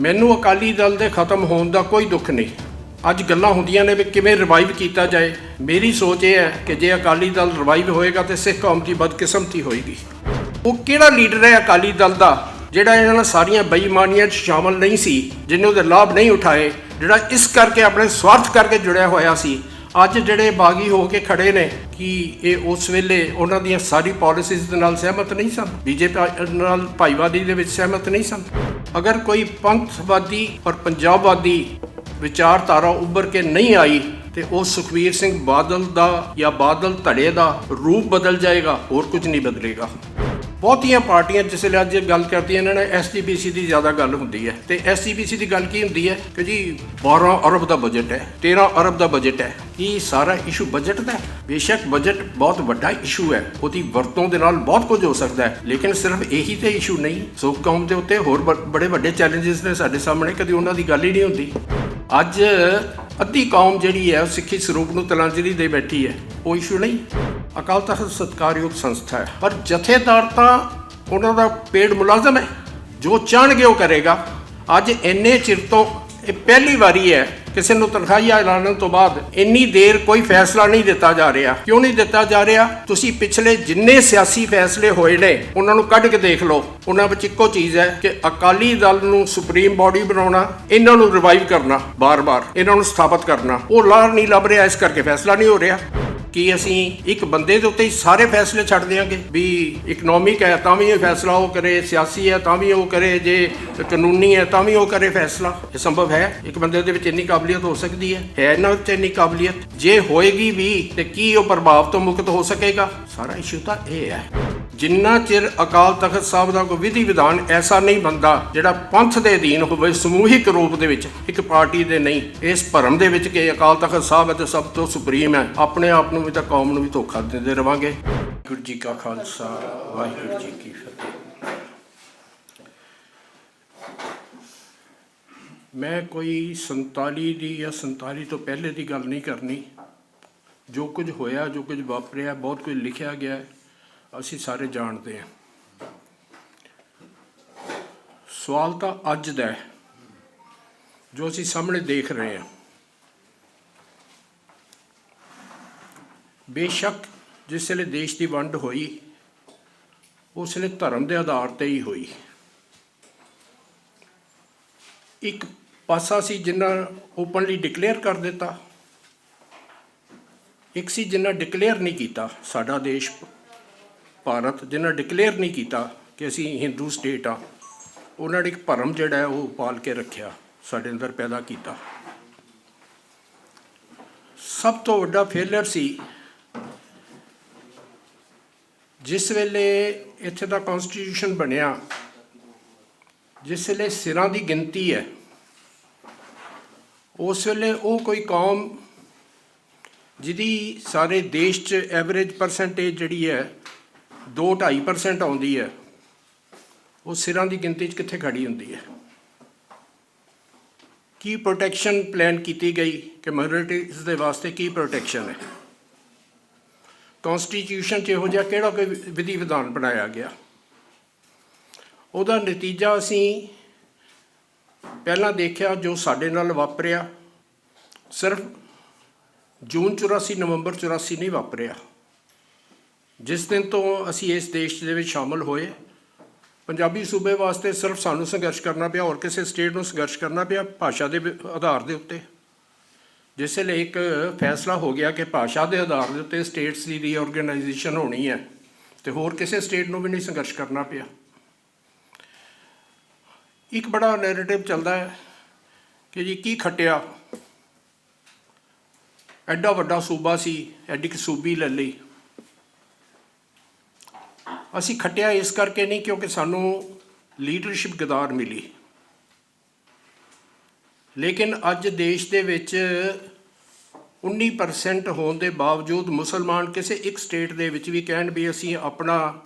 ਮੈਨੂੰ ਅਕਾਲੀ ਦਲ ਦੇ ਖਤਮ ਹੋਣ ਦਾ ਕੋਈ ਦੁੱਖ ਨਹੀਂ। ਅੱਜ ਗੱਲਾਂ ਹੁੰਦੀਆਂ ਨੇ ਵੀ ਕਿਵੇਂ ਰਿਵਾਈਵ ਕੀਤਾ ਜਾਏ। ਮੇਰੀ ਸੋਚ ਇਹ ਹੈ ਕਿ ਜੇ ਅਕਾਲੀ ਦਲ ਰਿਵਾਈਵ ਹੋਏਗਾ ਤੇ ਸਿੱਖ ਕੌਮ ਦੀ ਬਦਕਿਸਮਤੀ ਹੋਏਗੀ। ਉਹ ਕਿਹੜਾ ਲੀਡਰ ਹੈ ਅਕਾਲੀ ਦਲ ਦਾ, ਜਿਹੜਾ ਇਹਨਾਂ ਨਾਲ ਸਾਰੀਆਂ ਬੇਈਮਾਨੀਆਂ 'ਚ ਸ਼ਾਮਲ ਨਹੀਂ ਸੀ ਜਿਹਨੇ ਉਹਦੇ ਲਾਭ ਨਹੀਂ ਉਠਾਏ, ਜਿਹੜਾ ਇਸ ਕਰਕੇ ਆਪਣੇ ਸਵਾਰਥ ਕਰਕੇ ਜੁੜਿਆ ਹੋਇਆ ਸੀ। ਅੱਜ ਜਿਹੜੇ ਬਾਗੀ ਹੋ ਕੇ ਖੜੇ ਨੇ, ਕਿ ਇਹ ਉਸ ਵੇਲੇ ਉਹਨਾਂ ਦੀਆਂ ਸਾਰੀ ਪਾਲਿਸੀਜ਼ ਦੇ ਨਾਲ ਸਹਿਮਤ ਨਹੀਂ ਸਨ? ਬੀਜੇਪੀ ਨਾਲ ਭਾਈਵਾਦੀ ਦੇ ਵਿੱਚ ਸਹਿਮਤ ਨਹੀਂ ਸਨ? ਅਗਰ ਕੋਈ ਪੰਥਵਾਦੀ ਔਰ ਪੰਜਾਬਵਾਦੀ ਵਿਚਾਰਧਾਰਾ ਉੱਭਰ ਕੇ ਨਹੀਂ ਆਈ, ਤੇ ਉਹ ਸੁਖਵੀਰ ਸਿੰਘ ਬਾਦਲ ਦਾ ਜਾਂ ਬਾਦਲ ਧੜੇ ਦਾ ਰੂਪ ਬਦਲ ਜਾਏਗਾ, ਹੋਰ ਕੁਝ ਨਹੀਂ ਬਦਲੇਗਾ। ਬਹੁਤੀਆਂ ਪਾਰਟੀਆਂ ਜਿਸ ਵੇਲੇ ਅੱਜ ਗੱਲ ਕਰਦੀਆਂ ਇਹਨਾਂ ਨੇ ਐਸਜੀਪੀਸੀ ਦੀ ਜ਼ਿਆਦਾ ਗੱਲ ਹੁੰਦੀ ਹੈ। ਤੇ ਐਸਜੀਪੀਸੀ ਦੀ ਗੱਲ ਕੀ ਹੁੰਦੀ ਹੈ ਕਿ ਜੀ 12 ਅਰਬ ਦਾ ਬਜਟ ਹੈ 13 ਅਰਬ ਦਾ ਬਜਟ ਹੈ। ਇਹ ਸਾਰਾ ਇਸ਼ੂ ਬਜਟ ਦਾ ਬੇਸ਼ੱਕ ਬਜਟ ਬਹੁਤ ਵੱਡਾ ਇਸ਼ੂ ਹੈ। ਉਹਦੀ ਵਰਤੋਂ ਦੇ ਨਾਲ ਬਹੁਤ ਕੁਝ ਹੋ ਸਕਦਾ ਹੈ। ਲੇਕਿਨ ਸਿਰਫ ਇਹੀ ਤੇ ਇਸ਼ੂ ਨਹੀਂ ਸੋ ਕੌਮ ਦੇ ਉੱਤੇ ਹੋਰ ਬ- ਬੜੇ ਵੱਡੇ ਚੈਲੰਜਸ ਨੇ ਸਾਡੇ ਸਾਹਮਣੇ। ਕਦੀ ਉਹਨਾਂ ਦੀ ਗੱਲ ਹੀ ਨਹੀਂ ਹੁੰਦੀ। ਅੱਜ ਅੱਧੀ ਕੌਮ ਜਿਹੜੀ ਹੈ, ਉਹ ਸਿੱਖੀ ਸਰੂਪ ਨੂੰ ਤਲਾਂਜਲੀ ਦੇ ਬੈਠੀ ਹੈ। ਉਹ ਇਸ਼ੂ ਨਹੀਂ। ਅਕਾਲ ਤਖਤ ਸਤਕਾਰਯੋਗ ਸੰਸਥਾ ਹੈ। ਪਰ ਜਥੇਦਾਰ ਤਾਂ ਉਹਨਾਂ ਦਾ ਪੇਡ ਮੁਲਾਜ਼ਮ ਹੈ। ਜੋ ਚਾਹਣਗੇ ਉਹ ਕਰੇਗਾ। ਅੱਜ ਇੰਨੇ ਚਿਰ ਤੋਂ ਇਹ ਪਹਿਲੀ ਵਾਰੀ ਹੈ ਕਿਸੇ ਨੂੰ ਤਨਖਾਹੀਆ ਐਲਾਨਣ ਤੋਂ ਬਾਅਦ ਇੰਨੀ ਦੇਰ ਕੋਈ ਫੈਸਲਾ ਨਹੀਂ ਦਿੱਤਾ ਜਾ ਰਿਹਾ। ਕਿਉਂ ਨਹੀਂ ਦਿੱਤਾ ਜਾ ਰਿਹਾ? ਤੁਸੀਂ ਪਿਛਲੇ ਜਿੰਨੇ ਸਿਆਸੀ ਫੈਸਲੇ ਹੋਏ ਨੇ, ਉਹਨਾਂ ਨੂੰ ਕੱਢ ਕੇ ਦੇਖ ਲਓ। ਉਹਨਾਂ ਵਿੱਚ ਇੱਕੋ ਚੀਜ਼ ਹੈ ਕਿ ਅਕਾਲੀ ਦਲ ਨੂੰ ਸੁਪਰੀਮ ਬਾਡੀ ਬਣਾਉਣਾ, ਇਹਨਾਂ ਨੂੰ ਰਿਵਾਈਵ ਕਰਨਾ, ਬਾਰ-ਬਾਰ, ਇਹਨਾਂ ਨੂੰ ਸਥਾਪਿਤ ਕਰਨਾ। ਉਹ ਲਾਰ ਨਹੀਂ ਲੱਭ ਰਿਹਾ, ਇਸ ਕਰਕੇ ਫੈਸਲਾ ਨਹੀਂ ਹੋ ਰਿਹਾ। ਕਿ ਅਸੀਂ ਇੱਕ ਬੰਦੇ ਦੇ ਉੱਤੇ ਹੀ ਸਾਰੇ ਫੈਸਲੇ ਛੱਡ ਦਿਆਂਗੇ। ਵੀ ਇਕਨੋਮਿਕ ਹੈ, ਤਾਂ ਵੀ ਇਹ ਫੈਸਲਾ ਉਹ ਕਰੇ, ਸਿਆਸੀ ਹੈ, ਤਾਂ ਵੀ ਉਹ ਕਰੇ, ਜੇ ਕਾਨੂੰਨੀ ਹੈ, ਤਾਂ ਵੀ ਉਹ ਕਰੇ ਫੈਸਲਾ। ਇਹ ਸੰਭਵ ਹੈ, ਇੱਕ ਬੰਦੇ ਦੇ ਵਿੱਚ ਇੰਨੀ ਕਾਬਲੀਅਤ ਹੋ ਸਕਦੀ ਹੈ। ਹੈ ਇਹਨਾਂ ਵਿੱਚ ਇੰਨੀ ਕਾਬਲੀਅਤ? ਜੇ ਹੋਏਗੀ ਵੀ, ਤੇ ਕੀ ਉਹ ਪ੍ਰਭਾਵ ਤੋਂ ਮੁਕਤ ਹੋ ਸਕੇਗਾ? ਸਾਰਾ ਇਸ਼ੂ ਤਾਂ ਇਹ ਹੈ। ਜਿੰਨਾ ਚਿਰ ਅਕਾਲ ਤਖਤ ਸਾਹਿਬ ਦਾ ਕੋਈ ਵਿਧੀ ਵਿਧਾਨ ਐਸਾ ਨਹੀਂ ਬੰਦਾ ਜਿਹੜਾ ਪੰਥ ਦੇ ਅਧੀਨ ਹੋਵੇ, ਸਮੂਹਿਕ ਰੂਪ ਦੇ ਵਿੱਚ, ਇੱਕ ਪਾਰਟੀ ਦੇ ਨਹੀਂ। ਇਸ ਭਰਮ ਦੇ ਵਿੱਚ ਕਿ ਅਕਾਲ ਤਖਤ ਸਾਹਿਬ ਹੈ ਤੇ ਸਭ ਤੋਂ ਸੁਪਰੀਮ ਹੈ। ਆਪਣੇ ਆਪ ਨੂੰ ਵੀ ਤਾਂ ਕੌਮ ਨੂੰ ਵੀ ਧੋਖਾ ਦਿੰਦੇ ਰਵਾਂਗੇ। ਗੁਰੂ ਜੀ ਕਾ ਖਾਲਸਾ, ਵਾਹਿਗੁਰੂ ਜੀ ਕੀ ਫਤਿਹ। ਮੈਂ ਕੋਈ 47 ਦੀ ਜਾਂ 47 ਤੋਂ ਪਹਿਲੇ ਦੀ ਗੱਲ ਨਹੀਂ ਕਰਨੀ। ਜੋ ਕੁਝ ਹੋਇਆ, ਜੋ ਕੁਝ ਵਾਪਰਿਆ, ਬਹੁਤ ਕੁਝ ਲਿਖਿਆ ਗਿਆ ਹੈ। ਅਸੀਂ ਸਾਰੇ ਜਾਣਦੇ ਹਾਂ। ਸਵਾਲ ਤਾਂ ਅੱਜ ਦਾ ਹੈ, ਜੋ ਅਸੀਂ ਸਾਹਮਣੇ ਦੇਖ ਰਹੇ ਹਾਂ। ਬੇਸ਼ੱਕ ਜਿਸ ਵੇਲੇ ਦੇਸ਼ ਦੀ ਵੰਡ ਹੋਈ, ਉਸ ਵੇਲੇ ਧਰਮ ਦੇ ਆਧਾਰ ਤੇ ਹੀ ਹੋਈ। ਇੱਕ ਪਾਸਾ ਸੀ ਜਿਨ੍ਹਾਂ ਓਪਨਲੀ ਡਿਕਲੇਅਰ ਕਰ ਦਿੱਤਾ, ਇੱਕ ਸੀ ਜਿਨ੍ਹਾਂ ਡਿਕਲੇਅਰ ਨਹੀਂ ਕੀਤਾ ਸਾਡਾ ਦੇਸ਼ ਭਾਰਤ ਜਿਨ੍ਹਾਂ ਡਿਕਲੇਅਰ ਨਹੀਂ ਕੀਤਾ ਕਿ ਅਸੀਂ ਹਿੰਦੂ ਸਟੇਟ ਆ, ਉਹਨਾਂ ਨੇ ਇੱਕ ਭਰਮ ਜਿਹੜਾ ਹੈ ਉਹ ਪਾਲ ਕੇ ਰੱਖਿਆ, ਸਾਡੇ ਅੰਦਰ ਪੈਦਾ ਕੀਤਾ। ਸਭ ਤੋਂ ਵੱਡਾ ਫੇਲਰ ਸੀ, ਜਿਸ ਵੇਲੇ ਇੱਥੇ ਦਾ ਕਨਸਟੀਟਿਊਸ਼ਨ ਬਣਿਆ, ਜਿਸ ਵੇਲੇ ਸਿਰਾਂ ਦੀ ਗਿਣਤੀ ਹੈ, ਉਸ ਵੇਲੇ ਉਹ ਕੋਈ ਕੌਮ ਜਿਹਦੀ ਸਾਰੇ ਦੇਸ਼ 'ਚ ਐਵਰੇਜ ਪਰਸੈਂਟੇਜ ਜਿਹੜੀ ਹੈ 2.5% ਆਉਂਦੀ ਹੈ। ਉਹ ਸਿਰਾਂ ਦੀ ਗਿਣਤੀ 'ਚ ਕਿੱਥੇ ਖੜੀ ਹੁੰਦੀ ਹੈ? ਕੀ ਪ੍ਰੋਟੈਕਸ਼ਨ ਪਲਾਨ ਕੀਤੀ ਗਈ ਕਿ ਮਾਈਨੋਰਿਟੀਜ਼ ਦੇ ਵਾਸਤੇ ਕੀ ਪ੍ਰੋਟੈਕਸ਼ਨ ਹੈ? ਕਨਸਟੀਟਿਊਸ਼ਨ 'ਚ ਇਹੋ ਜਿਹਾ ਕਿਹੜਾ ਕੋਈ ਵਿਧੀ ਵਿਧਾਨ ਬਣਾਇਆ ਗਿਆ? ਉਹਦਾ ਨਤੀਜਾ ਅਸੀਂ ਪਹਿਲਾਂ ਦੇਖਿਆ ਜੋ ਸਾਡੇ ਨਾਲ ਵਾਪਰਿਆ। ਸਿਰਫ ਜੂਨ 84 ਨਵੰਬਰ 84 ਨਹੀਂ ਵਾਪਰਿਆ। ਜਿਸ ਦਿਨ ਤੋਂ ਅਸੀਂ ਇਸ ਦੇਸ਼ ਦੇ ਵਿੱਚ ਸ਼ਾਮਲ ਹੋਏ, ਪੰਜਾਬੀ ਸੂਬੇ ਵਾਸਤੇ ਸਿਰਫ ਸਾਨੂੰ ਸੰਘਰਸ਼ ਕਰਨਾ ਪਿਆ, ਹੋਰ ਕਿਸੇ ਸਟੇਟ ਨੂੰ ਸੰਘਰਸ਼ ਕਰਨਾ ਪਿਆ, ਭਾਸ਼ਾ ਦੇ ਵਿ- ਆਧਾਰ ਦੇ ਉੱਤੇ। ਜਿਸ ਲਈ ਇੱਕ ਫੈਸਲਾ ਹੋ ਗਿਆ ਕਿ ਭਾਸ਼ਾ ਦੇ ਆਧਾਰ ਦੇ ਉੱਤੇ ਸਟੇਟਸ ਦੀ ਰੀਆਰਗੇਨਾਈਜੇਸ਼ਨ ਹੋਣੀ ਹੈ, ਤੇ ਹੋਰ ਕਿਸੇ ਸਟੇਟ ਨੂੰ ਵੀ ਨਹੀਂ ਸੰਘਰਸ਼ ਕਰਨਾ ਪਿਆ। ਇੱਕ ਬੜਾ ਨੈਰੇਟਿਵ ਚੱਲਦਾ ਹੈ ਕਿ ਜੀ ਕੀ ਖੱਟਿਆ। ਐਡਾ ਵੱਡਾ ਸੂਬਾ ਸੀ, ਐਡੀ ਕਿ ਸੂਬੀ ਲੈ ਲਈ। ਅਸੀਂ ਖੱਟਿਆ ਇਸ ਕਰਕੇ ਨਹੀਂ ਕਿਉਂਕਿ ਸਾਨੂੰ ਲੀਡਰਸ਼ਿਪ ਗਦਾਰ ਮਿਲੀ। ਲੇਕਿਨ ਅੱਜ ਦੇਸ਼ ਦੇ ਵਿੱਚ 19% ਹੋਣ ਦੇ ਬਾਵਜੂਦ ਮੁਸਲਮਾਨ ਕਿਸੇ ਇੱਕ ਸਟੇਟ ਦੇ ਵਿੱਚ ਵੀ ਕਹਿਣ ਵੀ ਅਸੀਂ ਆਪਣਾ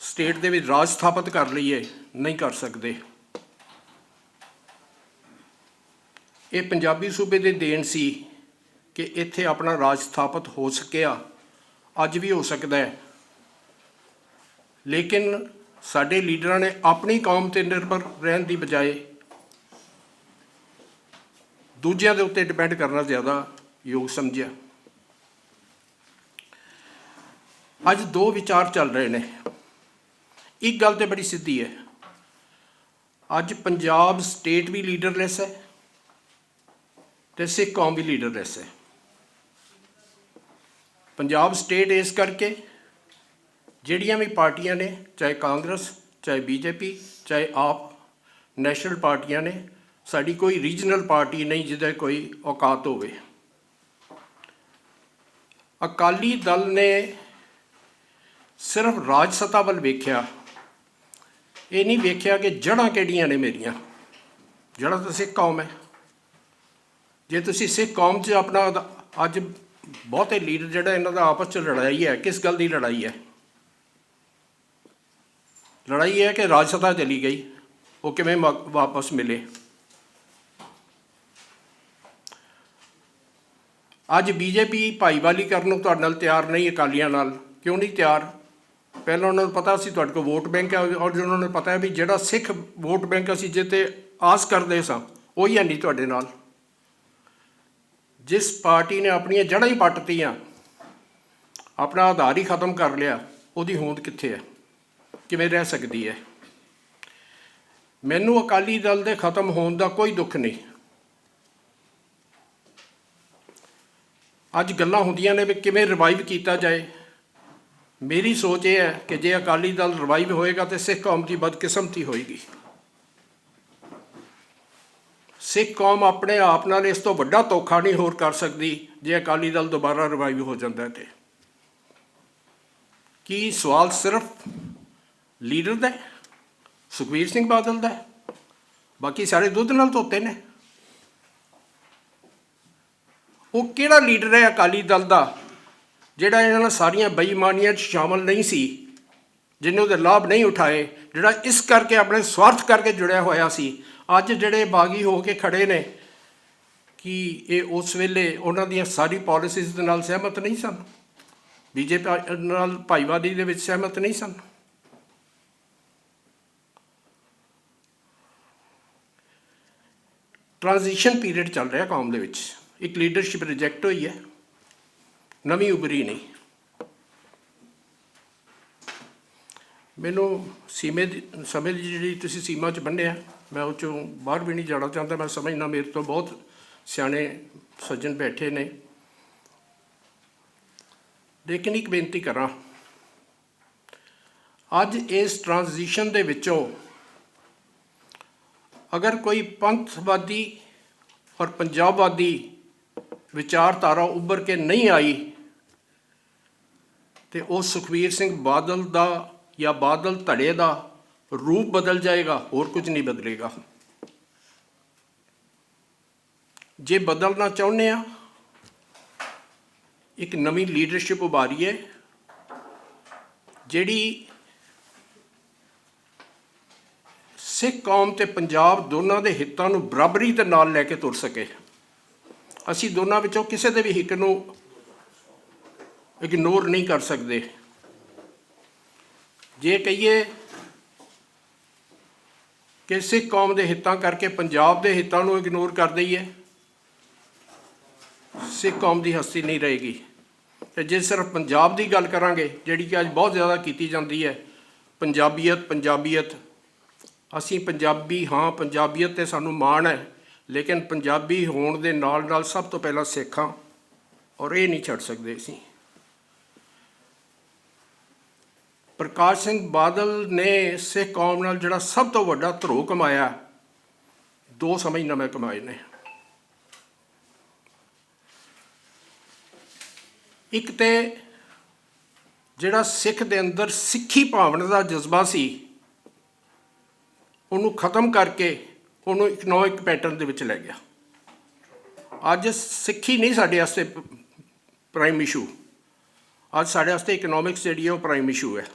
ਸਟੇਟ ਦੇ ਵਿੱਚ ਰਾਜ ਸਥਾਪਿਤ ਕਰ ਲਈਏ, ਨਹੀਂ ਕਰ ਸਕਦੇ। ਇਹ ਪੰਜਾਬੀ ਸੂਬੇ ਦੇ ਦੇਣ ਸੀ ਕਿ ਇੱਥੇ ਆਪਣਾ ਰਾਜ ਸਥਾਪਿਤ ਹੋ ਸਕਿਆ। ਅੱਜ ਵੀ ਹੋ ਸਕਦਾ ਹੈ। ਲੇਕਿਨ ਸਾਡੇ ਲੀਡਰਾਂ ਨੇ ਆਪਣੀ ਕੌਮ ਤੇ ਨਿਰਭਰ ਰਹਿਣ ਦੀ ਬਜਾਏ ਦੂਜਿਆਂ ਦੇ ਉੱਤੇ ਡਿਪੈਂਡ ਕਰਨਾ ਜ਼ਿਆਦਾ ਯੋਗ ਸਮਝਿਆ। ਅੱਜ ਦੋ ਵਿਚਾਰ ਚੱਲ ਰਹੇ ਨੇ। ਇੱਕ ਗੱਲ ਤੇ ਬੜੀ ਸਿੱਧੀ ਹੈ। ਅੱਜ ਪੰਜਾਬ ਸਟੇਟ ਵੀ ਲੀਡਰਲੈਸ ਹੈ ਤੇ ਸਿੱਖ ਕੌਮ ਵੀ ਲੀਡਰਲੈਸ ਹੈ। ਪੰਜਾਬ ਸਟੇਟ ਇਸ ਕਰਕੇ ਜਿਹੜੀਆਂ ਵੀ ਪਾਰਟੀਆਂ ਨੇ, ਚਾਹੇ ਕਾਂਗਰਸ, ਚਾਹੇ ਬੀਜੇਪੀ, ਚਾਹੇ ਆਪ, ਨੈਸ਼ਨਲ ਪਾਰਟੀਆਂ ਨੇ, ਸਾਡੀ ਕੋਈ ਰੀਜਨਲ ਪਾਰਟੀ ਨਹੀਂ ਜਿਹਦਾ ਕੋਈ ਔਕਾਤ ਹੋਵੇ। ਅਕਾਲੀ ਦਲ ਨੇ ਸਿਰਫ ਰਾਜ ਸੱਤਾ ਵੱਲ ਵੇਖਿਆ। ਇਹ ਨਹੀਂ ਵੇਖਿਆ ਕਿ ਜੜ੍ਹਾਂ ਕਿਹੜੀਆਂ ਨੇ ਮੇਰੀਆਂ। ਜੜ੍ਹਾਂ ਤਾਂ ਸਿੱਖ ਕੌਮ ਹੈ। ਜੇ ਤੁਸੀਂ ਸਿੱਖ ਕੌਮ 'ਚ ਆਪਣਾ ਅੱਜ ਬਹੁਤੇ ਲੀਡਰ ਜਿਹੜਾ ਇਹਨਾਂ ਦਾ ਆਪਸ 'ਚ ਲੜਾਈ ਹੈ, ਕਿਸ ਗੱਲ ਦੀ ਲੜਾਈ ਹੈ? ਲੜਾਈ ਇਹ ਹੈ ਕਿ ਰਾਜ ਸੱਤਾ ਚਲੀ ਗਈ। ਉਹ ਕਿਵੇਂ ਵਾ- ਵਾਪਸ ਮਿਲੇ? ਅੱਜ ਬੀਜੇਪੀ ਭਾਈਵਾਲੀ ਕਰਨ ਨੂੰ ਤੁਹਾਡੇ ਨਾਲ ਤਿਆਰ ਨਹੀਂ, ਅਕਾਲੀਆਂ ਨਾਲ। ਕਿਉਂ ਨਹੀਂ ਤਿਆਰ? ਪਹਿਲਾਂ ਉਹਨਾਂ ਨੂੰ ਪਤਾ ਸੀ ਤੁਹਾਡੇ ਕੋਲ ਵੋਟ ਬੈਂਕ ਹੈ, ਔਰ ਉਹਨਾਂ ਨੂੰ ਪਤਾ ਹੈ ਵੀ ਜਿਹੜਾ ਸਿੱਖ ਵੋਟ ਬੈਂਕ ਅਸੀਂ ਜਿੱਤੇ ਆਸ ਕਰਦੇ ਸਾਂ, ਉਹੀ ਹੈ ਨਹੀਂ ਤੁਹਾਡੇ ਨਾਲ। ਜਿਸ ਪਾਰਟੀ ਨੇ ਆਪਣੀਆਂ ਜੜ੍ਹਾਂ ਹੀ ਪੱਟਤੀਆਂ ਆਪਣਾ ਆਧਾਰ ਹੀ ਖਤਮ ਕਰ ਲਿਆ, ਉਹਦੀ ਹੋਂਦ ਕਿੱਥੇ ਹੈ? ਕਿਵੇਂ ਰਹਿ ਸਕਦੀ ਹੈ? ਮੈਨੂੰ ਅਕਾਲੀ ਦਲ ਦੇ ਖਤਮ ਹੋਣ ਦਾ ਕੋਈ ਦੁੱਖ ਨਹੀਂ। ਅੱਜ ਗੱਲਾਂ ਹੁੰਦੀਆਂ ਨੇ ਵੀ ਕਿਵੇਂ ਰਿਵਾਈਵ ਕੀਤਾ ਜਾਏ। ਮੇਰੀ ਸੋਚ ਇਹ ਹੈ ਕਿ ਜੇ ਅਕਾਲੀ ਦਲ ਰਿਵਾਈਵ ਹੋਏਗਾ ਤੇ ਸਿੱਖ ਕੌਮ ਦੀ ਬਦਕਿਸਮਤੀ ਹੋਏਗੀ। ਸਿੱਖ ਕੌਮ ਆਪਣੇ ਆਪ ਨਾਲ ਇਸ ਤੋਂ ਵੱਡਾ ਧੋਖਾ ਨਹੀਂ ਹੋਰ ਕਰ ਸਕਦੀ ਜੇ ਅਕਾਲੀ ਦਲ ਦੁਬਾਰਾ ਰਿਵਾਈਵ ਹੋ ਜਾਂਦਾ ਤੇ। ਕੀ ਸਵਾਲ ਸਿਰਫ ਲੀਡਰ ਦਾ ਹੈ? ਸੁਖਬੀਰ ਸਿੰਘ ਬਾਦਲ ਦਾ ਹੈ? ਬਾਕੀ ਸਾਰੇ ਦੁੱਧ ਨਾਲ ਧੋਤੇ ਨੇ ਉਹ ਕਿਹੜਾ ਲੀਡਰ ਹੈ ਅਕਾਲੀ ਦਲ ਦਾ, ਜਿਹੜਾ ਇਹਨਾਂ ਨਾਲ ਸਾਰੀਆਂ ਬੇਈਮਾਨੀਆਂ 'ਚ ਸ਼ਾਮਲ ਨਹੀਂ ਸੀ ਜਿਹਨੇ ਉਹਦੇ ਲਾਭ ਨਹੀਂ ਉਠਾਏ, ਜਿਹੜਾ ਇਸ ਕਰਕੇ ਆਪਣੇ ਸਵਾਰਥ ਕਰਕੇ ਜੁੜਿਆ ਹੋਇਆ ਸੀ ਅੱਜ ਜਿਹੜੇ ਬਾਗੀ ਹੋ ਕੇ ਖੜੇ ਨੇ, ਕਿ ਇਹ ਉਸ ਵੇਲੇ ਉਹਨਾਂ ਦੀਆਂ ਸਾਰੀ ਪਾਲਿਸੀਜ਼ ਦੇ ਨਾਲ ਸਹਿਮਤ ਨਹੀਂ ਸਨ ਬੀਜੇਪੀ ਨਾਲ ਭਾਈਵਾਲੀ ਦੇ ਵਿੱਚ ਸਹਿਮਤ ਨਹੀਂ ਸਨ ਟ੍ਰਾਂਜੀਸ਼ਨ ਪੀਰੀਅਡ ਚੱਲ ਰਿਹਾ ਕੌਮ ਦੇ ਵਿੱਚ। ਇੱਕ ਲੀਡਰਸ਼ਿਪ ਰਿਜੈਕਟ ਹੋਈ ਹੈ। ਨਵੀਂ ਉਭਰੀ ਨਹੀਂ। ਮੈਨੂੰ ਸੀਮੇ ਦੀ, ਸਮੇਂ ਦੀ ਜਿਹੜੀ ਤੁਸੀਂ ਸੀਮਾ 'ਚ ਬੰਨਿਆ ਮੈਂ ਉਹ 'ਚੋਂ ਬਾਹਰ ਵੀ ਨਹੀਂ ਜਾਣਾ ਚਾਹੁੰਦਾ। ਮੈਂ ਸਮਝਦਾ ਮੇਰੇ ਤੋਂ ਬਹੁਤ ਸਿਆਣੇ ਸੱਜਣ ਬੈਠੇ ਨੇ। ਲੇਕਿਨ ਇੱਕ ਬੇਨਤੀ ਕਰਾਂ, ਅੱਜ ਇਸ ਟ੍ਰਾਂਜੀਸ਼ਨ ਦੇ ਵਿੱਚੋਂ ਅਗਰ ਕੋਈ ਪੰਥਵਾਦੀ ਔਰ ਪੰਜਾਬਵਾਦੀ ਵਿਚਾਰਧਾਰਾ ਉੱਭਰ ਕੇ ਨਹੀਂ ਆਈ ਤੇ ਉਹ ਸੁਖਵੀਰ ਸਿੰਘ ਬਾਦਲ ਦਾ ਜਾਂ ਬਾਦਲ ਧੜੇ ਦਾ ਰੂਪ ਬਦਲ ਜਾਏਗਾ, ਹੋਰ ਕੁਝ ਨਹੀਂ ਬਦਲੇਗਾ। ਜੇ ਬਦਲਣਾ ਚਾਹੁੰਦੇ ਆ, ਇੱਕ ਨਵੀਂ ਲੀਡਰਸ਼ਿਪ ਉਭਾਰੀਏ, ਜਿਹੜੀ ਸਿੱਖ ਕੌਮ ਤੇ ਪੰਜਾਬ ਦੋਨਾਂ ਦੇ ਹਿੱਤਾਂ ਨੂੰ ਬਰਾਬਰੀ ਦੇ ਨਾਲ ਲੈ ਕੇ ਤੁਰ ਸਕੇ। ਅਸੀਂ ਦੋਨਾਂ ਵਿੱਚੋਂ ਕਿਸੇ ਦੇ ਵੀ ਹਿੱਕ ਨੂੰ ਇਗਨੋਰ ਨਹੀਂ ਕਰ ਸਕਦੇ। ਜੇ ਕਹੀਏ ਕਿ ਸਿੱਖ ਕੌਮ ਦੇ ਹਿੱਤਾਂ ਕਰਕੇ ਪੰਜਾਬ ਦੇ ਹਿੱਤਾਂ ਨੂੰ ਇਗਨੋਰ ਕਰ ਦਈਏ, ਸਿੱਖ ਕੌਮ ਦੀ ਹਸਤੀ ਨਹੀਂ ਰਹੇਗੀ। ਤੇ ਜੇ ਸਿਰਫ ਪੰਜਾਬ ਦੀ ਗੱਲ ਕਰਾਂਗੇ, ਜਿਹੜੀ ਕਿ ਅੱਜ ਬਹੁਤ ਜ਼ਿਆਦਾ ਕੀਤੀ ਜਾਂਦੀ ਹੈ, ਪੰਜਾਬੀਅਤ ਪੰਜਾਬੀਅਤ ਅਸੀਂ ਪੰਜਾਬੀ ਹਾਂ, ਪੰਜਾਬੀਅਤ ਤੇ ਸਾਨੂੰ ਮਾਣ ਹੈ, ਲੇਕਿਨ ਪੰਜਾਬੀ ਹੋਣ ਦੇ ਨਾਲ ਨਾਲ ਸਭ ਤੋਂ ਪਹਿਲਾਂ ਸਿੱਖਾਂ, ਔਰ ਇਹ ਨਹੀਂ ਛੱਡ ਸਕਦੇ ਅਸੀਂ। ਪ੍ਰਕਾਸ਼ ਸਿੰਘ ਬਾਦਲ ਨੇ ਸਿੱਖ ਕੌਮ ਨਾਲ ਜਿਹੜਾ ਸਭ ਤੋਂ ਵੱਡਾ ਧਰੋਹ ਕਮਾਇਆ, ਦੋ ਸਮਝਨਾਮੇ ਕਮਾਏ ਨੇ। ਇੱਕ ਤੇ ਜਿਹੜਾ ਸਿੱਖ ਦੇ ਅੰਦਰ ਸਿੱਖੀ ਭਾਵਨਾ ਦਾ ਜਜ਼ਬਾ ਸੀ ਉਹਨੂੰ ਖਤਮ ਕਰਕੇ ਉਹਨੂੰ ਇਕਨੋਮਿਕ ਪੈਟਰਨ ਦੇ ਵਿੱਚ ਲੈ ਗਿਆ। ਅੱਜ ਸਿੱਖੀ ਨਹੀਂ ਸਾਡੇ ਵਾਸਤੇ ਪ੍ਰਾਈਮ ਇਸ਼ੂ ਅੱਜ ਸਾਡੇ ਵਾਸਤੇ ਇਕਨੋਮਿਕਸ ਜਿਹੜੀ ਹੈ ਉਹ ਪ੍ਰਾਈਮ ਇਸ਼ੂ ਹੈ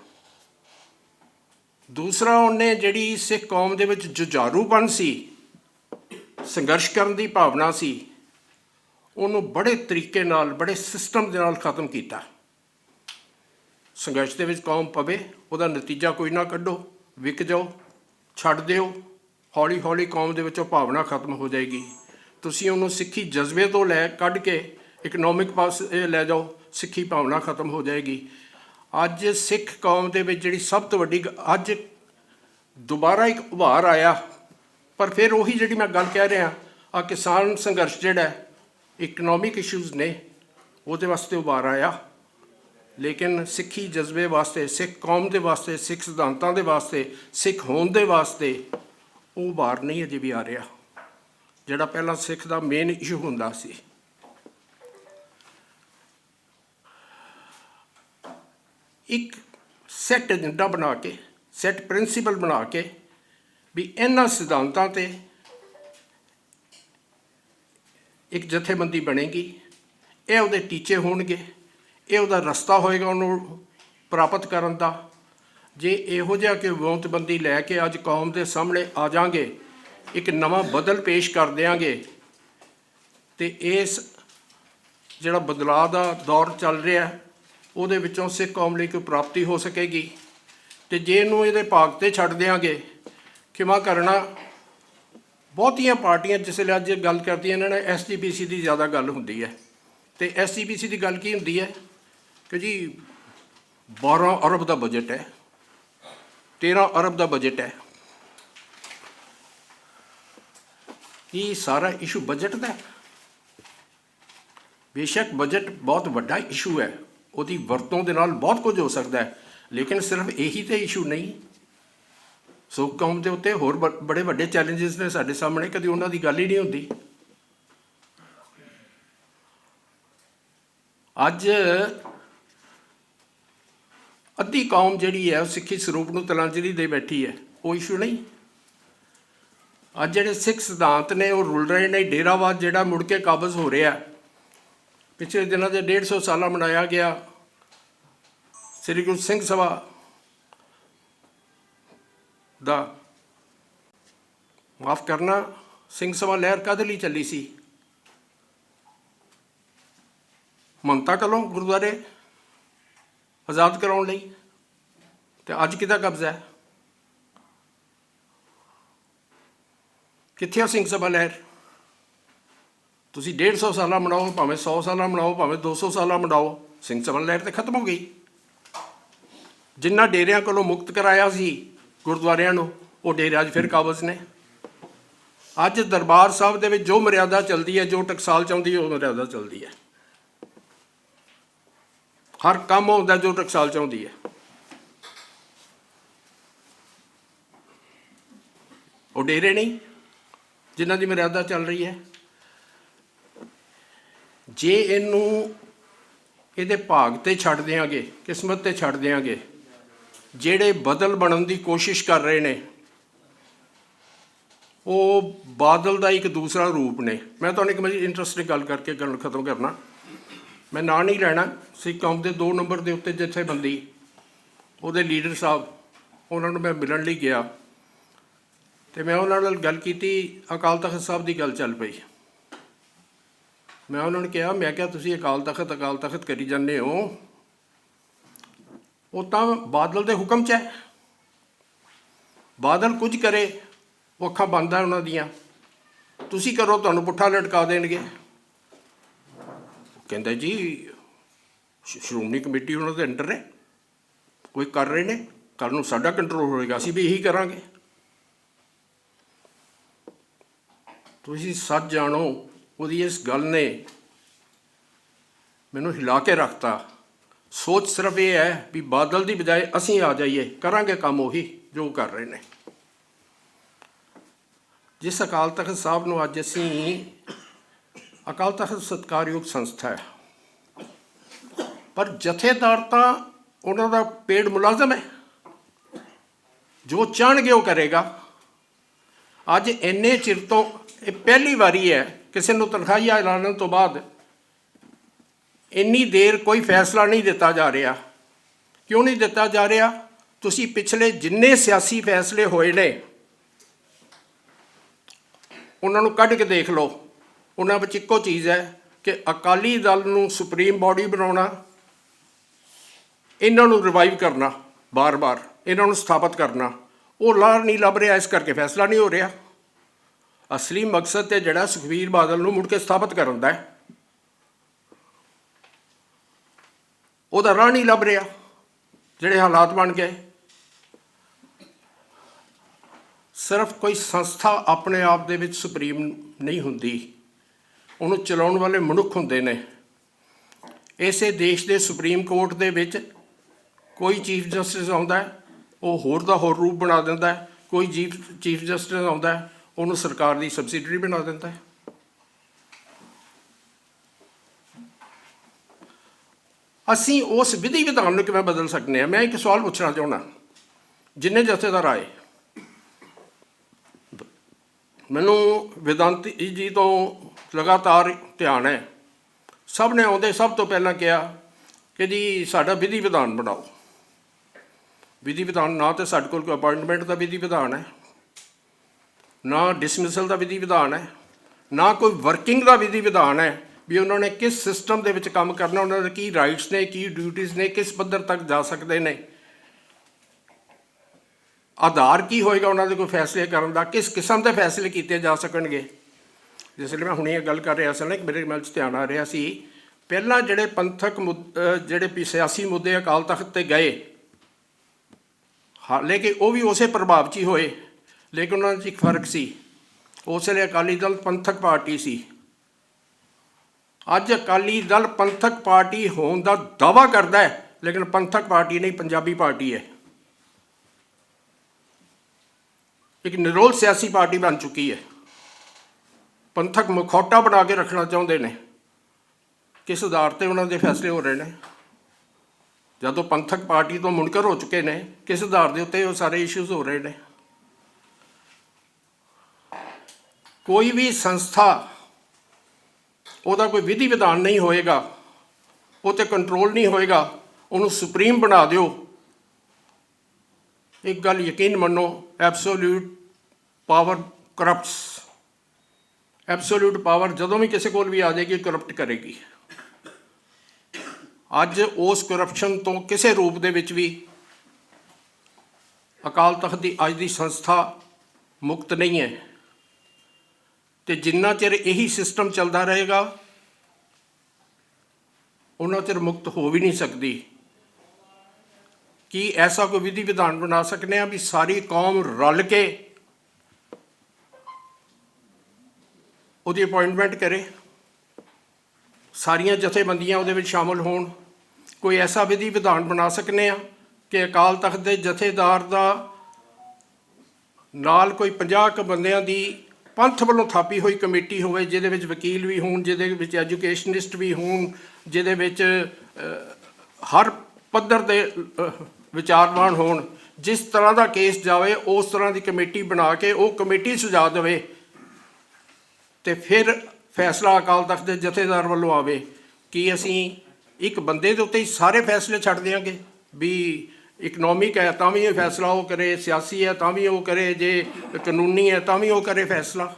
ਦੂਸਰਾ, ਉਹਨੇ ਜਿਹੜੀ ਸਿੱਖ ਕੌਮ ਦੇ ਵਿੱਚ ਜੁਝਾਰੂਪਨ ਸੀ, ਸੰਘਰਸ਼ ਕਰਨ ਦੀ ਭਾਵਨਾ ਸੀ, ਉਹਨੂੰ ਬੜੇ ਤਰੀਕੇ ਨਾਲ, ਬੜੇ ਸਿਸਟਮ ਦੇ ਨਾਲ ਖਤਮ ਕੀਤਾ। ਸੰਘਰਸ਼ ਦੇ ਵਿੱਚ ਕੌਮ ਪਵੇ, ਉਹਦਾ ਨਤੀਜਾ ਕੋਈ ਨਾ ਕੱਢੋ, ਵਿਕ ਜਾਓ। ਛੱਡ ਦਿਓ। ਹੌਲੀ ਹੌਲੀ ਕੌਮ ਦੇ ਵਿੱਚੋਂ ਭਾਵਨਾ ਖਤਮ ਹੋ ਜਾਏਗੀ। ਤੁਸੀਂ ਉਹਨੂੰ ਸਿੱਖੀ ਜਜ਼ਬੇ ਤੋਂ ਲੈ ਕੱਢ ਕੇ ਇਕਨੋਮਿਕ ਪਾਸ ਲੈ ਜਾਓ। ਸਿੱਖੀ ਭਾਵਨਾ ਖਤਮ ਹੋ ਜਾਏਗੀ। ਅੱਜ ਸਿੱਖ ਕੌਮ ਦੇ ਵਿੱਚ ਜਿਹੜੀ ਸਭ ਤੋਂ ਵੱਡੀ ਗ- ਅੱਜ ਦੁਬਾਰਾ ਇੱਕ ਉਭਾਰ ਆਇਆ। ਪਰ ਫਿਰ ਉਹੀ ਜਿਹੜੀ ਮੈਂ ਗੱਲ ਕਹਿ ਰਿਹਾ, ਆ ਕਿਸਾਨ ਸੰਘਰਸ਼ ਜਿਹੜਾ ਇਕਨੋਮਿਕ ਇਸ਼ੂਜ਼ ਨੇ, ਉਹਦੇ ਵਾਸਤੇ ਉਭਾਰ ਆਇਆ। ਲੇਕਿਨ ਸਿੱਖੀ ਜਜ਼ਬੇ ਵਾਸਤੇ, ਸਿੱਖ ਕੌਮ ਦੇ ਵਾਸਤੇ, ਸਿੱਖ ਸਿਧਾਂਤਾਂ ਦੇ ਵਾਸਤੇ, ਸਿੱਖ ਹੋਣ ਦੇ ਵਾਸਤੇ ਉਹ ਬਾਹਰ ਨਹੀਂ ਅਜੇ ਵੀ ਆ ਰਿਹਾ। ਜਿਹੜਾ ਪਹਿਲਾਂ ਸਿੱਖ ਦਾ ਮੇਨ ਇਸ਼ੂ ਹੁੰਦਾ ਸੀ। ਇੱਕ ਸੈੱਟ ਏਜੰਡਾ ਬਣਾ ਕੇ ਸੈੱਟ ਪ੍ਰਿੰਸੀਪਲ ਬਣਾ ਕੇ ਵੀ ਇਹਨਾਂ ਸਿਧਾਂਤਾਂ ਤੇ ਇੱਕ ਜਥੇਬੰਦੀ ਬਣੇਗੀ, ਇਹ ਉਹਦੇ ਟੀਚੇ ਹੋਣਗੇ। ਇਹ ਉਹਦਾ ਰਸਤਾ ਹੋਏਗਾ ਉਹਨੂੰ ਪ੍ਰਾਪਤ ਕਰਨ ਦਾ। ਜੇ ਇਹੋ ਜਿਹਾ ਕਿ ਵਿਉਂਤਬੰਦੀ ਲੈ ਕੇ ਅੱਜ ਕੌਮ ਦੇ ਸਾਹਮਣੇ ਆ ਜਾਾਂਗੇ, ਇੱਕ ਨਵਾਂ ਬਦਲ ਪੇਸ਼ ਕਰ ਦਿਆਂਗੇ, ਤੇ ਇਸ ਜਿਹੜਾ ਬਦਲਾਅ ਦਾ ਦੌਰ ਚੱਲ ਰਿਹਾ, ਉਹਦੇ ਵਿੱਚੋਂ ਸਿੱਖ ਕੌਮ ਲਈ ਕੋਈ ਪ੍ਰਾਪਤੀ ਹੋ ਸਕੇਗੀ। ਤੇ ਜੇ ਇਹਨੂੰ ਇਹਦੇ ਭਾਗ ਤੇ ਛੱਡ ਦਿਆਂਗੇ, ਖਿਮਾ ਕਰਨਾ, ਬਹੁਤੀਆਂ ਪਾਰਟੀਆਂ, ਜਿਸ ਵੇਲੇ ਅੱਜ ਗੱਲ ਕਰਦੀਆਂ ਇਹਨਾਂ ਨੇ ਐਸਜੀਪੀਸੀ ਦੀ ਜ਼ਿਆਦਾ ਗੱਲ ਹੁੰਦੀ ਹੈ। ਤੇ ਐਸਜੀਪੀਸੀ ਦੀ ਗੱਲ ਕੀ ਹੁੰਦੀ ਹੈ? ਕਿ ਜੀ 12 ਅਰਬ ਦਾ ਬਜਟ ਹੈ 13 ਅਰਬ ਦਾ ਬਜਟ ਹੈ। ਇਹ ਸਾਰਾ ਇਸ਼ੂ ਬਜਟ ਦਾ ਬੇਸ਼ੱਕ ਬਜਟ ਬਹੁਤ ਵੱਡਾ ਇਸ਼ੂ ਹੈ, ਉਹਦੀ ਵਰਤੋਂ ਦੇ ਨਾਲ ਬਹੁਤ ਕੁਝ ਹੋ ਸਕਦਾ ਹੈ, ਲੇਕਿਨ ਸਿਰਫ ਇਹੀ ਤੇ ਇਸ਼ੂ ਨਹੀਂ। ਸੋ ਕੌਮ ਦੇ ਉੱਤੇ ਹੋਰ ਬ- ਬੜੇ ਵੱਡੇ ਚੈਲੰਜਸ ਨੇ ਸਾਡੇ ਸਾਹਮਣੇ, ਕਦੀ ਉਹਨਾਂ ਦੀ ਗੱਲ ਹੀ ਨਹੀਂ ਹੁੰਦੀ। ਅੱਜ ਅੱਧੀ ਕੌਮ ਜਿਹੜੀ ਹੈ, ਉਹ ਸਿੱਖੀ ਸਰੂਪ ਨੂੰ ਤਲਾਂਜਲੀ ਦੇ ਬੈਠੀ ਹੈ। ਉਹ ਇਸ਼ੂ ਨਹੀਂ। ਅੱਜ ਜਿਹੜੇ ਸਿੱਖ ਸਿਧਾਂਤ ਨੇ, ਉਹ ਰੁਲ ਰਹੇ ਨੇ। ਡੇਰਾਵਾਦ ਜਿਹੜਾ ਮੁੜ ਕੇ ਕਾਬਜ਼ ਹੋ ਰਿਹਾ। ਪਿਛਲੇ ਦਿਨਾਂ ਦੇ 150 ਸਾਲਾਂ ਮਨਾਇਆ ਗਿਆ। ਸ੍ਰੀ ਗੁਰੂ ਸਿੰਘ ਸਭਾ ਦਾ ਮਾਫ ਕਰਨਾ, ਸਿੰਘ ਸਭਾ ਲਹਿਰ ਕਦ ਲਈ ਚੱਲੀ ਸੀ? ਮਮਤਾ ਕਲੋਂ ਗੁਰਦੁਆਰੇ? ਆਜ਼ਾਦ ਕਰਾਉਣ ਲਈ। ਤੇ ਅੱਜ ਕਿਹਦਾ ਕਬਜ਼ਾ ਹੈ? ਕਿੱਥੇ ਸਿੰਘ ਸਭਾ ਲਹਿਰ? ਤੁਸੀਂ 150 ਸਾਲਾਂ ਮਨਾਓ, ਭਾਵੇਂ 100 ਸਾਲਾਂ ਮਨਾਓ, ਭਾਵੇਂ 200 ਸਾਲਾਂ ਮਨਾਓ, ਸਿੰਘ ਸਭਾ ਲਹਿਰ ਤੇ ਖਤਮ ਹੋ ਗਈ। ਜਿੰਨਾ ਡੇਰਿਆਂ ਕੋਲੋਂ ਮੁਕਤ ਕਰਾਇਆ ਸੀ ਗੁਰਦੁਆਰਿਆਂ ਨੂੰ, ਉਹ ਡੇਰੇ ਅੱਜ ਫਿਰ ਕਾਬਜ਼ ਨੇ। ਅੱਜ ਦਰਬਾਰ ਸਾਹਿਬ ਦੇ ਵਿੱਚ ਜੋ ਮਰਿਆਦਾ ਚੱਲਦੀ ਹੈ, ਜੋ ਟਕਸਾਲ ਚਾਹੁੰਦੀ ਹੈ, ਉਹ ਮਰਿਆਦਾ ਚੱਲਦੀ ਹੈ। ਹਰ ਕੰਮ ਹੁੰਦਾ ਜੋ ਟਕਸਾਲ ਚਾਹੁੰਦੀ ਹੈ। ਉਹ ਡੇਰੇ ਨਹੀਂ, ਜਿਨ੍ਹਾਂ ਦੀ ਮਰਿਆਦਾ ਚੱਲ ਰਹੀ ਹੈ। ਜੇ ਇਹਨੂੰ ਇਹਦੇ ਭਾਗ ਤੇ ਛੱਡ ਦਿਆਂਗੇ, ਕਿਸਮਤ ਤੇ ਛੱਡ ਦਿਆਂਗੇ, ਜਿਹੜੇ ਬਦਲ ਬਣਨ ਦੀ ਕੋਸ਼ਿਸ਼ ਕਰ ਰਹੇ ਨੇ, ਉਹ ਬਾਦਲ ਦਾ ਇੱਕ ਦੂਸਰਾ ਰੂਪ ਨੇ। ਮੈਂ ਤੁਹਾਨੂੰ ਇੱਕ ਬੜੀ ਇੰਟਰਸਟਿੰਗ ਗੱਲ ਕਰਕੇ ਗੱਲ ਖਤਮ ਕਰਨਾ। ਮੈਂ ਨਾਂ ਨਹੀਂ ਲੈਣਾ ਸਿੱਖ ਕੌਮ ਦੇ 2 ਨੰਬਰ ਦੇ ਉੱਤੇ ਜਿੱਥੇ ਬੰਦੀ ਉਹਦੇ ਲੀਡਰ ਸਾਹਿਬ, ਉਹਨਾਂ ਨੂੰ ਮੈਂ ਮਿਲਣ ਲਈ ਗਿਆ। ਤੇ ਮੈਂ ਉਹਨਾਂ ਨਾਲ ਗੱਲ ਕੀਤੀ, ਅਕਾਲ ਤਖਤ ਸਾਹਿਬ ਦੀ ਗੱਲ ਚੱਲ ਪਈ। ਮੈਂ ਉਹਨਾਂ ਨੂੰ ਕਿਹਾ, ਮੈਂ ਕਿਹਾ, ਤੁਸੀਂ ਅਕਾਲ ਤਖਤ ਅਕਾਲ ਤਖਤ ਕਰੀ ਜਾਂਦੇ ਹੋ। ਉਹ ਤਾਂ ਬਾਦਲ ਦੇ ਹੁਕਮ 'ਚ ਹੈ। ਬਾਦਲ ਕੁਝ ਕਰੇ, ਉਹ ਅੱਖਾਂ ਬੰਦ ਆ ਉਹਨਾਂ ਦੀਆਂ। ਤੁਸੀਂ ਕਰੋ, ਤੁਹਾਨੂੰ ਪੁੱਠਾ ਲਟਕਾ ਦੇਣਗੇ। ਕਹਿੰਦਾ ਜੀ ਸ਼੍ਰੋਮਣੀ ਕਮੇਟੀ ਉਹਨਾਂ ਦੇ ਅੰਡਰ ਹੈ। ਕੋਈ ਕਰ ਰਹੇ ਨੇ? ਕੱਲ ਨੂੰ ਸਾਡਾ ਕੰਟਰੋਲ ਹੋਏਗਾ, ਅਸੀਂ ਵੀ ਇਹੀ ਕਰਾਂਗੇ। ਤੁਸੀਂ ਸੱਚ ਜਾਣੋ, ਉਹਦੀ ਇਸ ਗੱਲ ਨੇ ਮੈਨੂੰ ਹਿਲਾ ਕੇ ਰੱਖਤਾ। ਸੋਚ ਸਿਰਫ ਇਹ ਹੈ ਵੀ ਬਾਦਲ ਦੀ ਬਜਾਏ ਅਸੀਂ ਆ ਜਾਈਏ, ਕਰਾਂਗੇ ਕੰਮ ਉਹੀ, ਜੋ ਕਰ ਰਹੇ ਨੇ। ਜਿਸ ਅਕਾਲ ਤਖਤ ਸਾਹਿਬ ਨੂੰ ਅੱਜ ਅਸੀਂ ਅਕਾਲ ਤਖਤ ਸਤਕਾਰਯੋਗ ਸੰਸਥਾ ਹੈ। ਪਰ ਜਥੇਦਾਰ ਤਾਂ ਉਹਨਾਂ ਦਾ ਪੇਡ ਮੁਲਾਜ਼ਮ ਹੈ। ਜੋ ਚਾਹਣਗੇ ਉਹ ਕਰੇਗਾ। ਅੱਜ ਇੰਨੇ ਚਿਰ ਤੋਂ ਇਹ ਪਹਿਲੀ ਵਾਰੀ ਹੈ, ਕਿਸੇ ਨੂੰ ਤਨਖਾਹੀਆ ਐਲਾਨਣ ਤੋਂ ਬਾਅਦ ਇੰਨੀ ਦੇਰ ਕੋਈ ਫੈਸਲਾ ਨਹੀਂ ਦਿੱਤਾ ਜਾ ਰਿਹਾ। ਕਿਉਂ ਨਹੀਂ ਦਿੱਤਾ ਜਾ ਰਿਹਾ? ਤੁਸੀਂ ਪਿਛਲੇ ਜਿੰਨੇ ਸਿਆਸੀ ਫੈਸਲੇ ਹੋਏ ਨੇ, ਉਹਨਾਂ ਨੂੰ ਕੱਢ ਕੇ ਦੇਖ ਲਓ। ਉਹਨਾਂ ਵਿੱਚ ਇੱਕੋ ਚੀਜ਼ ਹੈ ਕਿ ਅਕਾਲੀ ਦਲ ਨੂੰ ਸੁਪਰੀਮ ਬਾਡੀ ਬਣਾਉਣਾ, ਇਹਨਾਂ ਨੂੰ ਰਿਵਾਈਵ ਕਰਨਾ ਬਾਰ-ਬਾਰ, ਇਹਨਾਂ ਨੂੰ ਸਥਾਪਿਤ ਕਰਨਾ, ਉਹ ਲਾਰ ਨਹੀਂ ਲੱਭ ਰਿਹਾ, ਇਸ ਕਰਕੇ ਫੈਸਲਾ ਨਹੀਂ ਹੋ ਰਿਹਾ। ਅਸਲੀ ਮਕਸਦ ਤੇ ਜਿਹੜਾ ਸੁਖਵੀਰ ਬਾਦਲ ਨੂੰ ਮੁੜ ਕੇ ਸਥਾਪਿਤ ਕਰਨ ਦਾ ਹੈ, ਉਹਦਾ ਰਾਹ ਨਹੀਂ ਲੱਭ ਰਿਹਾ, ਜਿਹੜੇ ਹਾਲਾਤ ਬਣ ਗਏ। ਸਿਰਫ ਕੋਈ ਸੰਸਥਾ ਆਪਣੇ ਆਪ ਦੇ ਵਿੱਚ ਸੁਪਰੀਮ ਨਹੀਂ ਹੁੰਦੀ। ਉਹਨੂੰ ਚਲਾਉਣ ਵਾਲੇ ਮਨੁੱਖ ਹੁੰਦੇ ਨੇ। ਇਸੇ ਦੇਸ਼ ਦੇ ਸੁਪਰੀਮ ਕੋਰਟ ਦੇ ਵਿੱਚ ਕੋਈ ਚੀਫ ਜਸਟਿਸ ਆਉਂਦਾ, ਉਹ ਹੋਰ ਦਾ ਹੋਰ ਰੂਪ ਬਣਾ ਦਿੰਦਾ, ਕੋਈ ਚੀਫ ਚੀਫ ਜਸਟਿਸ ਆਉਂਦਾ, ਉਹਨੂੰ ਸਰਕਾਰ ਦੀ ਸਬਸਿਡਰੀ ਬਣਾ ਦਿੰਦਾ। ਹੈ ਅਸੀਂ ਉਸ ਵਿਧੀ ਵਿਧਾਨ ਨੂੰ ਕਿਵੇਂ ਬਦਲ ਸਕਦੇ ਹਾਂ ਮੈਂ ਇੱਕ ਸਵਾਲ ਪੁੱਛਣਾ ਚਾਹੁੰਦਾ। ਜਿੰਨੇ ਜਥੇਦਾਰ ਆਏ ਮੈਨੂੰ ਵਿਦੰਤੀ ਜੀ ਤੋਂ ਲਗਾਤਾਰ ਧਿਆਨ ਹੈ। ਸਭ ਨੇ ਆਉਂਦੇ ਸਭ ਤੋਂ ਪਹਿਲਾਂ ਕਿਹਾ ਕਿ ਜੀ ਸਾਡਾ ਵਿਧੀ ਵਿਧਾਨ ਬਣਾਓ। ਵਿਧੀ ਵਿਧਾਨ ਨਾ ਤੇ ਸਾਡੇ ਕੋਲ ਕੋਈ ਅਪਾਇੰਟਮੈਂਟ ਦਾ ਵਿਧੀ ਵਿਧਾਨ ਹੈ, ਨਾ ਡਿਸਮਿਸਲ ਦਾ ਵਿਧੀ ਵਿਧਾਨ ਹੈ, ਨਾ ਕੋਈ ਵਰਕਿੰਗ ਦਾ ਵਿਧੀ ਵਿਧਾਨ ਹੈ ਵੀ ਉਹਨਾਂ ਨੇ ਕਿਸ ਸਿਸਟਮ ਦੇ ਵਿੱਚ ਕੰਮ ਕਰਨਾ, ਉਹਨਾਂ ਦੇ ਕੀ ਰਾਈਟਸ ਨੇ, ਕੀ ਡਿਊਟੀਆਂ ਨੇ, ਕਿਸ ਪੱਧਰ ਤੱਕ ਜਾ ਸਕਦੇ ਨੇ। ਆਧਾਰ ਕੀ ਹੋਏਗਾ ਉਹਨਾਂ ਦੇ ਕੋਈ ਫੈਸਲੇ ਕਰਨ ਦਾ? ਕਿਸ ਕਿਸਮ ਦੇ ਫੈਸਲੇ ਕੀਤੇ ਜਾ ਸਕਣਗੇ? ਜਿਸ ਲਈ ਮੈਂ ਹੁਣੇ ਇਹ ਗੱਲ ਕਰ ਰਿਹਾ ਸੀ ਨਾ, ਕਿ ਮੇਰੇ ਮਨ 'ਚ ਧਿਆਨ ਆ ਰਿਹਾ ਸੀ, ਪਹਿਲਾਂ ਜਿਹੜੇ ਪੰਥਕ ਮੁੱਦ- ਜਿਹੜੇ ਵੀ ਸਿਆਸੀ ਮੁੱਦੇ ਅਕਾਲ ਤਖਤ ਤੇ ਗਏ ਹਾਲੇ ਕਿ ਉਹ ਵੀ ਉਸੇ ਪ੍ਰਭਾਵ 'ਚ ਹੀ ਹੋਏ, ਲੇਕਿਨ ਉਹਨਾਂ 'ਚ ਇੱਕ ਫ਼ਰਕ ਸੀ। ਉਸ ਵੇਲੇ ਅਕਾਲੀ ਦਲ ਪੰਥਕ ਪਾਰਟੀ ਸੀ। ਅੱਜ ਅਕਾਲੀ ਦਲ ਪੰਥਕ ਪਾਰਟੀ ਹੋਣ ਦਾ ਦਾਵਾ ਕਰਦਾ ਹੈ, ਲੇਕਿਨ ਪੰਥਕ ਪਾਰਟੀ ਨਹੀਂ, ਪੰਜਾਬੀ ਪਾਰਟੀ ਹੈ। ਇੱਕ ਨਿਰੋਲ ਸਿਆਸੀ ਪਾਰਟੀ ਬਣ ਚੁੱਕੀ ਹੈ। ਪੰਥਕ ਮੁਖੌਟਾ ਬਣਾ ਕੇ ਰੱਖਣਾ ਚਾਹੁੰਦੇ ਨੇ। ਕਿਸ ਆਧਾਰ ਤੇ ਉਹਨਾਂ ਦੇ ਫੈਸਲੇ ਹੋ ਰਹੇ ਨੇ? ਜਦੋਂ ਪੰਥਕ ਪਾਰਟੀ ਤੋਂ ਮੁਨਕਰ ਹੋ ਚੁੱਕੇ ਨੇ, ਕਿਸ ਆਧਾਰ ਦੇ ਉੱਤੇ ਉਹ ਸਾਰੇ ਇਸ਼ੂਜ਼ ਹੋ ਰਹੇ ਨੇ? ਕੋਈ ਵੀ ਸੰਸਥਾ, ਉਹਦਾ ਕੋਈ ਵਿਧੀ ਵਿਧਾਨ ਨਹੀਂ ਹੋਏਗਾ, ਉਹ ਤੇ ਕੰਟਰੋਲ ਨਹੀਂ ਹੋਏਗਾ, ਉਹਨੂੰ ਸੁਪਰੀਮ ਬਣਾ ਦਿਓ। ਇੱਕ ਗੱਲ ਯਕੀਨ ਮੰਨੋ absolute power corrupts absolute power ਜਦੋਂ ਵੀ ਕਿਸੇ ਕੋਲ ਵੀ ਆ ਜਾਏਗੀ ਕਰਪਟ ਕਰੇਗੀ। ਅੱਜ ਉਸ ਕਰਪਸ਼ਨ ਤੋਂ ਕਿਸੇ ਰੂਪ ਦੇ ਵਿੱਚ ਵੀ ਅਕਾਲ ਤਖਤ ਦੀ ਅੱਜ ਦੀ ਸੰਸਥਾ ਮੁਕਤ ਨਹੀਂ ਹੈ। ਤੇ ਜਿੰਨਾ ਚਿਰ ਇਹੀ ਸਿਸਟਮ ਚੱਲਦਾ ਰਹੇਗਾ, ਉਹਨਾਂ ਚਿਰ ਮੁਕਤ ਹੋ ਵੀ ਨਹੀਂ ਸਕਦੀ। ਕੀ ਐਸਾ ਕੋਈ ਵਿਧੀ ਵਿਧਾਨ ਬਣਾ ਸਕਨੇ ਆ ਵੀ ਸਾਰੀ ਕੌਮ ਰਲ ਕੇ ਉਹਦੀ ਅਪਾਇੰਟਮੈਂਟ ਕਰੇ? ਸਾਰੀਆਂ ਜਥੇਬੰਦੀਆਂ ਉਹਦੇ ਵਿੱਚ ਸ਼ਾਮਲ ਹੋਣ। ਕੋਈ ਐਸਾ ਵਿਧੀ ਵਿਧਾਨ ਬਣਾ ਸਕਨੇ ਆ ਕਿ ਅਕਾਲ ਤਖਤ ਦੇ ਜਥੇਦਾਰ ਦਾ ਨਾਲ ਕੋਈ 50 ਕੁ ਬੰਦਿਆਂ ਦੀ ਪੰਥ ਵੱਲੋਂ ਥਾਪੀ ਹੋਈ ਕਮੇਟੀ ਹੋਵੇ, ਜਿਹਦੇ ਵਿੱਚ ਵਕੀਲ ਵੀ ਹੋਣ, ਜਿਹਦੇ ਵਿੱਚ ਐਜੂਕੇਸ਼ਨਿਸਟ ਵੀ ਹੋਣ, ਜਿਹਦੇ ਵਿੱਚ ਹਰ ਪੱਧਰ ਦੇ ਵਿਚਾਰਵਾਨ ਹੋਣ। ਜਿਸ ਤਰ੍ਹਾਂ ਦਾ ਕੇਸ ਜਾਵੇ, ਉਸ ਤਰ੍ਹਾਂ ਦੀ ਕਮੇਟੀ ਬਣਾ ਕੇ ਉਹ ਕਮੇਟੀ ਸੁਝਾ ਦੇਵੇ ਤੇ ਫਿਰ ਫੈਸਲਾ ਅਕਾਲ ਤਖਤ ਦੇ ਜਥੇਦਾਰ ਵੱਲੋਂ ਆਵੇ ਕਿ ਅਸੀਂ ਇੱਕ ਬੰਦੇ ਦੇ ਉੱਤੇ ਹੀ ਸਾਰੇ ਫੈਸਲੇ ਛੱਡ ਦਿਆਂਗੇ ਵੀ ਇਕਨੋਮਿਕ ਹੈ ਤਾਂ ਵੀ ਇਹ ਫੈਸਲਾ ਉਹ ਕਰੇ, ਸਿਆਸੀ ਹੈ ਤਾਂ ਵੀ ਉਹ ਕਰੇ, ਜੇ ਕਾਨੂੰਨੀ ਹੈ ਤਾਂ ਵੀ ਉਹ ਕਰੇ ਫੈਸਲਾ।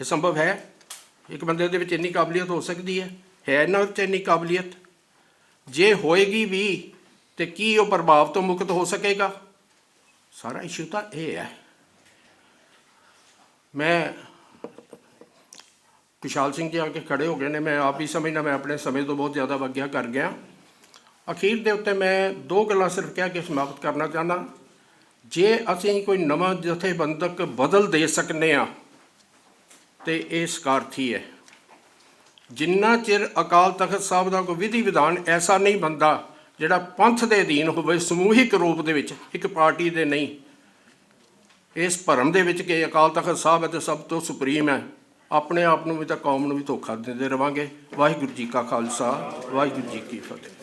ਇਹ ਸੰਭਵ ਹੈ? ਇੱਕ ਬੰਦੇ ਦੇ ਵਿੱਚ ਇੰਨੀ ਕਾਬਲੀਅਤ ਹੋ ਸਕਦੀ ਹੈ? ਹੈ ਇਹਨਾਂ ਵਿੱਚ ਇੰਨੀ ਕਾਬਲੀਅਤ? ਜੇ ਹੋਏਗੀ ਵੀ ਤੇ ਕੀ ਉਹ ਪ੍ਰਭਾਵ ਤੋਂ ਮੁਕਤ ਹੋ ਸਕੇਗਾ? ਸਾਰਾ ਇਸ਼ੂ ਤਾਂ ਇਹ ਹੈ। ਮੈਂ ਕੁਸ਼ਾਲ ਸਿੰਘ ਜੀ ਆ ਕੇ ਖੜੇ ਹੋ ਗਏ ਨੇ। ਮੈਂ ਆਪ ਹੀ ਸਮਝਣਾ ਮੈਂ ਆਪਣੇ ਸਮੇਂ ਤੋਂ ਬਹੁਤ ਜ਼ਿਆਦਾ ਵੱਗਿਆ ਕਰ ਗਿਆ। ਅਖੀਰ ਦੇ ਉੱਤੇ ਮੈਂ ਦੋ ਗੱਲਾਂ ਸਿਰਫ ਕਹਿ ਕੇ ਸਮਾਪਤ ਕਰਨਾ ਚਾਹੁੰਦਾ। ਜੇ ਅਸੀਂ ਕੋਈ ਨਵਾਂ ਜਥੇਬੰਦਕ ਬਦਲ ਦੇ ਸਕਨੇ ਆ, ਤੇ ਇਹ ਸਕਾਰਥੀ ਹੈ। ਜਿੰਨਾ ਚਿਰ ਅਕਾਲ ਤਖਤ ਸਾਹਿਬ ਦਾ ਕੋਈ ਵਿਧੀ ਵਿਧਾਨ ਐਸਾ ਨਹੀਂ ਬੰਦਾ ਜਿਹੜਾ ਪੰਥ ਦੇ ਅਧੀਨ ਹੋਵੇ, ਸਮੂਹਿਕ ਰੂਪ ਦੇ ਵਿੱਚ, ਇੱਕ ਪਾਰਟੀ ਦੇ ਨਹੀਂ। ਇਸ ਭਰਮ ਦੇ ਵਿੱਚ ਕਿ ਅਕਾਲ ਤਖਤ ਸਾਹਿਬ ਹੈ ਤੇ ਸਭ ਤੋਂ ਸੁਪਰੀਮ ਹੈ, ਆਪਣੇ ਆਪ ਨੂੰ ਵੀ ਤਾਂ ਕੌਮ ਨੂੰ ਵੀ ਧੋਖਾ ਦਿੰਦੇ ਰਵਾਂਗੇ। ਵਾਹਿਗੁਰੂ ਜੀ ਕਾ ਖਾਲਸਾ, ਵਾਹਿਗੁਰੂ ਜੀ ਕੀ ਫਤਿਹ।